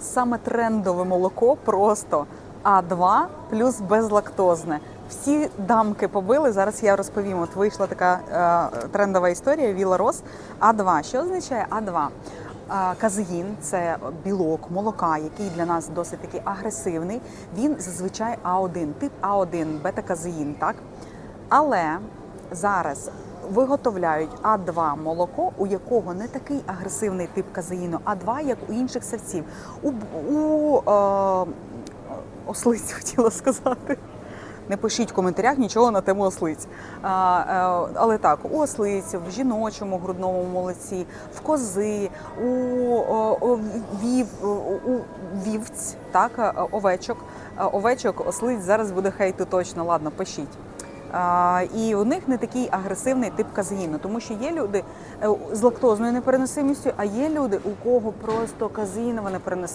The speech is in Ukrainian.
саме трендове молоко просто А2 плюс безлактозне. Всі дамки побили. Зараз я розповім. От вийшла така е, трендова історія Віла Рос А2. Що означає А2? Казеїн це білок молока, який для нас досить такий агресивний. Він зазвичай А1, тип А1, бета-казеїн, так? Але зараз виготовляють А2 молоко, у якого не такий агресивний тип казеїну, А2, як у інших савців. У, у е, ослиць хотіла сказати. Не пишіть в коментарях нічого на тему ослиць. А, е, але так, у ослиць, в жіночому грудному молоці, в кози, у, о, вів, у вівць, так, е, овечок. Е, Овечок, ослиць зараз буде хейту точно. Ладно, пишіть. І у них не такий агресивний тип казеїну, тому що є люди е, з лактозною непереносимістю, а є люди, у кого просто казеїнова непереносимість.